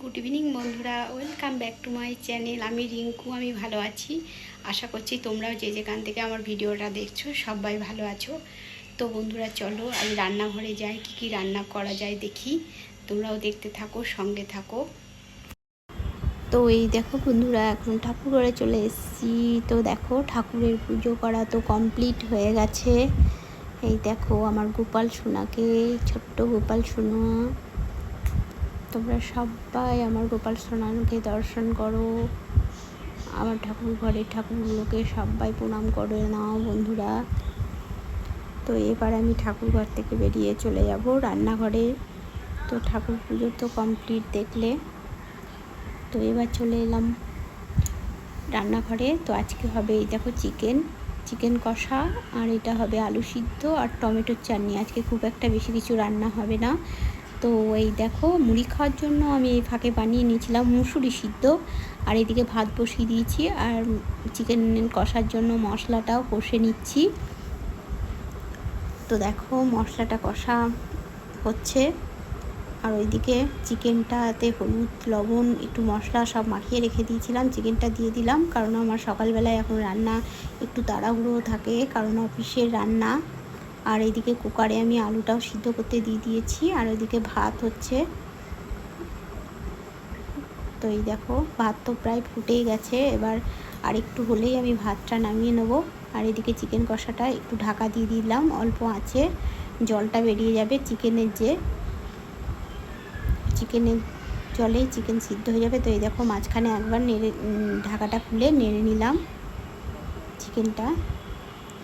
Good evening বন্ধুরা। Welcome back to my channel আমি রিঙ্কু, আমি ভালো আছি। আশা করছি তোমরাও যে যেখান থেকে আমার ভিডিওটা দেখছ, সবাই ভালো আছো। তো বন্ধুরা, চলো আমি রান্নাঘরে যাই, কি কি রান্না করা যায় দেখি। তোমরাও দেখতে থাকো, সঙ্গে থাকো। তো এই দেখো বন্ধুরা, এখন ঠাকুর ঘরে চলে এসেছি। তো দেখো, ঠাকুরের পুজো করা তো কমপ্লিট হয়ে গেছে। এই দেখো, আমার গোপাল সোনাকে, ছোট্ট গোপাল সোনা। তোমরা সবাই আমার গোপাল সোনাকে দর্শন করো। আমার ঠাকুর ঘরের ঠাকুরগুলোকে সবাই প্রণাম করে নাও বন্ধুরা। তো এবার আমি ঠাকুর ঘর থেকে বেরিয়ে চলে যাব রান্নাঘরে। তো ঠাকুর পুজো তো কমপ্লিট দেখলে। তো এবার চলে এলাম রান্নাঘরে। তো আজকে হবে এই দেখো চিকেন চিকেন কষা আর এটা হবে আলু সিদ্ধ আর টমেটোর চাটনি। আজকে খুব একটা বেশি কিছু রান্না হবে না। তো এই দেখো, মুড়ি খাওয়ার জন্য আমি এই ফাঁকে বানিয়ে নিয়েছিলাম মুসুরি সিদ্ধ। আর এদিকে ভাত বসিয়ে দিয়েছি আর চিকেন কষার জন্য মশলাটাও কষে নিচ্ছি। তো দেখো, মশলাটা কষা হচ্ছে। আর ওইদিকে চিকেনটাতে হলুদ, লবণ, একটু মশলা সব মাখিয়ে রেখে দিয়েছিলাম। চিকেনটা দিয়ে দিলাম, কারণ আমার সকালবেলায় এখন রান্না একটু তাড়াহুড়ো থাকে, কারণ অফিসের রান্না। আর এদিকে কুকারে আমি আলুটাও সিদ্ধ করতে দিয়ে দিয়েছি, আর ওইদিকে ভাত হচ্ছে। তো এই দেখো, ভাত তো প্রায় ফুটেই গেছে, এবার আর একটু হলেই আমি ভাতটা নামিয়ে নেব। আর এদিকে চিকেন কষাটা একটু ঢাকা দিয়ে দিলাম, অল্প আছে, জলটা বেরিয়ে যাবে চিকেনের যে। চিকেনের জলেই চিকেন সিদ্ধ হয়ে যাবে, তো এই দেখো মাঝখানে একবার নেড়ে ঢাকাটা খুলে নেড়ে নিলাম চিকেনটা।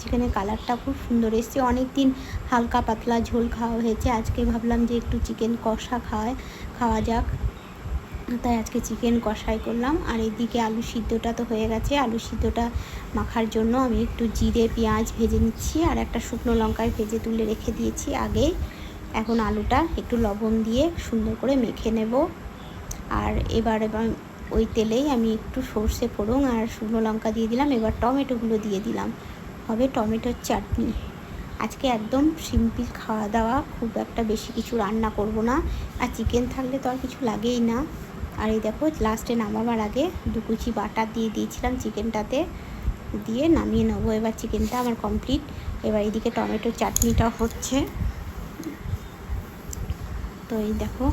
চিকেনের কালারটা খুব সুন্দর এসছে। অনেক দিন হালকা পাতলা ঝোল খাওয়া হয়েছে। আজকে ভাবলাম যে একটু চিকেন কষা খাওয়ায়, খাওয়া যাক। তাই আজকে চিকেন কষাই করলাম। আর এদিকে আলু সিদ্ধটা তো হয়ে গেছে। আলু সিদ্ধটা মাখার জন্য আমি একটু জিরে, পেঁয়াজ ভেজে নিচ্ছি আর একটা শুকনো লঙ্কায় ভেজে তুলে রেখে দিয়েছি আগে। এখন আলুটা একটু লবণ দিয়ে সুন্দর করে মেখে নেব। আর এবার এবার ওই তেলেই আমি একটু সর্ষে ফোড়ন আর শুকনো লঙ্কা দিয়ে দিলাম। এবার টমেটোগুলো দিয়ে দিলাম। হবে টমেটোর চাটনি। আজকে একদম সিম্পল খাওয়া দাওয়া খুব একটা বেশি কিছু রান্না করব না। আর চিকেন থাকলে তো আর কিছু লাগেই না। আর এই দেখো লাস্টে নামাবার আগে দু কুচি বাটার দিয়ে দিয়েছিলাম চিকেনটাতে। দিয়ে নামিয়ে নেব এবার চিকেনটা আমার কমপ্লিট এবার এদিকে টমেটোর চাটনিটা হচ্ছে। তো এই দেখো,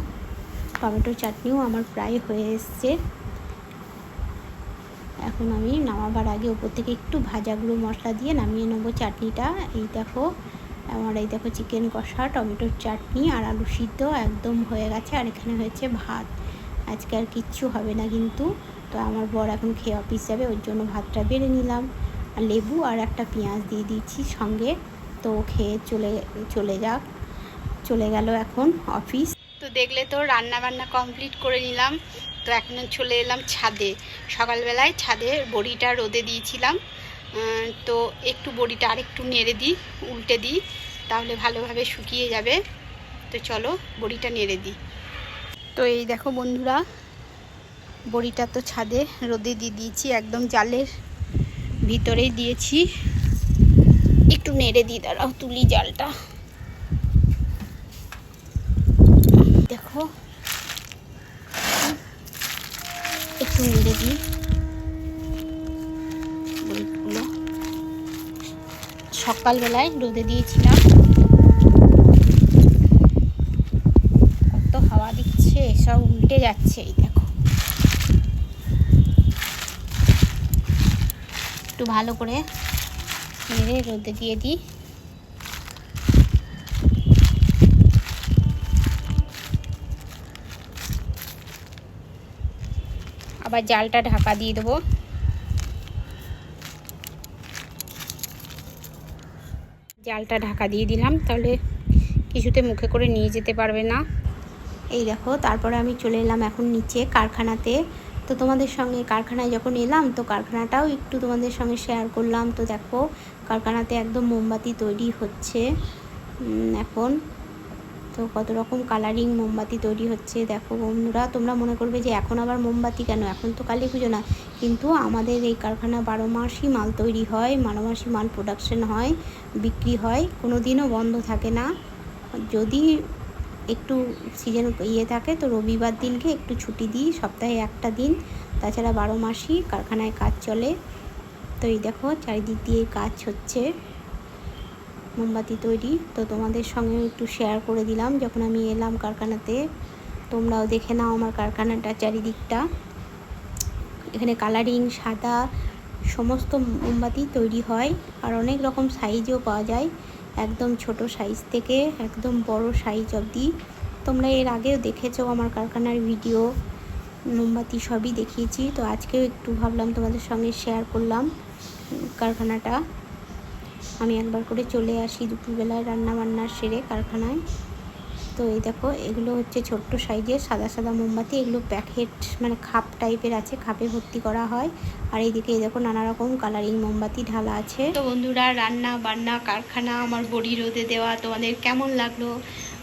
টমেটোর চাটনিও আমার প্রায় হয়ে এসছে। এখন আমি নামাবার আগে ওপর থেকে একটু ভাজা গুঁড়ো মশলা দিয়ে নামিয়ে নেব চাটনিটা। এই দেখো, আমার এই দেখো চিকেন কষা, টমেটোর চাটনি আর আলু সিদ্ধ একদম হয়ে গেছে আর এখানে হয়েছে ভাত। আজকে আর কিচ্ছু হবে না কিন্তু। তো আমার বর এখন খেয়ে অফিস যাবে, ওর জন্য ভাতটা বেড়ে নিলাম। আর লেবু আর একটা পেঁয়াজ দিয়ে দিয়েছি সঙ্গে। তো খেয়ে চলে চলে যাক। চলে গেল এখন অফিস। তো দেখলে তো রান্না বান্না কমপ্লিট করে নিলাম। তো এখন চলে এলাম ছাদে। সকালবেলায় ছাদে বড়িটা রোদে দিয়েছিলাম। তো একটু বড়িটা আরেকটু নেড়ে দিই, উল্টে দিই, তাহলে ভালোভাবে শুকিয়ে যাবে। তো চলো বড়িটা নেড়ে দিই। তো এই দেখো বন্ধুরা, বড়িটা তো ছাদে রোদে দিয়ে দিয়েছি, একদম জালের ভিতরেই দিয়েছি। একটু নেড়ে দিই, দাঁড়াও, তুলি জালটা। দেখো একটু নেড়ে দিই। সকালবেলায় রোদে দিয়েছিলাম। কত হাওয়া দিচ্ছে, সব উল্টে যাচ্ছে, এই দেখো। একটু ভালো করে নেড়ে রোদে দিয়ে দিই। আবার জালটা ঢাকা দিয়ে দেবো। জালটা ঢাকা দিয়ে দিলাম, তাহলে কিছুতে মুখে করে নিয়ে যেতে পারবে না। এই দেখো, তারপরে আমি চলে এলাম এখন নিচে কারখানাতে। তো তোমাদের সঙ্গে কারখানায় যখন এলাম, তো কারখানাটাও একটু তোমাদের সঙ্গে শেয়ার করলাম। তো দেখো, কারখানাতে একদম মোমবাতি তৈরি হচ্ছে। এখন তো কত রকম কালারিং মোমবাতি তৈরি হচ্ছে, দেখো বন্ধুরা, তোমরা মনে করবে যে এখন আবার মোমবাতি কেন? এখন তো কালী পুজো না। কিন্তু আমাদের এই কারখানা বারো মাসই মাল তৈরি হয়, বারো মাসই মাল প্রোডাকশন হয়, বিক্রি হয় কোনো দিনও বন্ধ থাকে না। যদি একটু সিজন ইয়ে থাকে, তো রবিবার দিনকে একটু ছুটি দিই, সপ্তাহে একটা দিন। তাছাড়া বারো মাসই কারখানায় কাজ চলে। তো এই দেখো, চারিদিক দিয়ে কাজ হচ্ছে। মোমবাতি তৈরি। তো তোমাদের সঙ্গে একটু শেয়ার করে দিলাম, যখন আমি এলাম কারখানাতে। তোমরাও দেখে নাও আমার কারখানাটা চারিদিকটা। এখানে কালারিং সাদা, সমস্ত মোমবাতি তৈরি হয়। আর অনেক রকম সাইজও পাওয়া যায়। একদম ছোট সাইজ থেকে একদম বড় সাইজ অবধি। তোমরা এর আগেও দেখেছ আমার কারখানার ভিডিও মোমবাতি সবই দেখিয়েছি। তো আজকেও একটু ভাবলাম তোমাদের সঙ্গে শেয়ার করলাম কারখানাটা। আমি একবার করে চলে আসি দুপুরবেলায় রান্না বান্না সেরে কারখানায়। তো এই দেখো, এগুলো হচ্ছে ছোট্ট সাইজের সাদা সাদা মোমবাতি, এগুলো প্যাকেট মানে খাপ টাইপের আছে, খাপে ভর্তি করা হয়। আর এইদিকে এই দেখো নানা রকম কালারিং মোমবাতি ঢালা আছে। তো বন্ধুরা রান্না বান্না কারখানা, আমার বড়ি রোদে দেওয়া, তোমাদের কেমন লাগল?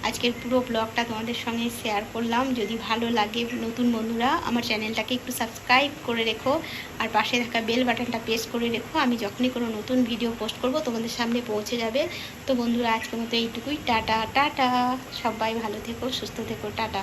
আজকের পুরো ব্লগটা তোমাদের সঙ্গে শেয়ার করলাম। যদি ভালো লাগে নতুন বন্ধুরা, আমার চ্যানেলটাকে একটু সাবস্ক্রাইব করে রেখো আর পাশে থাকা বেল বাটনটা প্রেস করে রেখো। আমি যখনই কোনো নতুন ভিডিও পোস্ট করব, তোমাদের সামনে পৌঁছে যাবে। তো বন্ধুরা, আজকের মতো এইটুকুই। Tata tata. সবাই ভালো থেকো, সুস্থ থেকো। টাটা।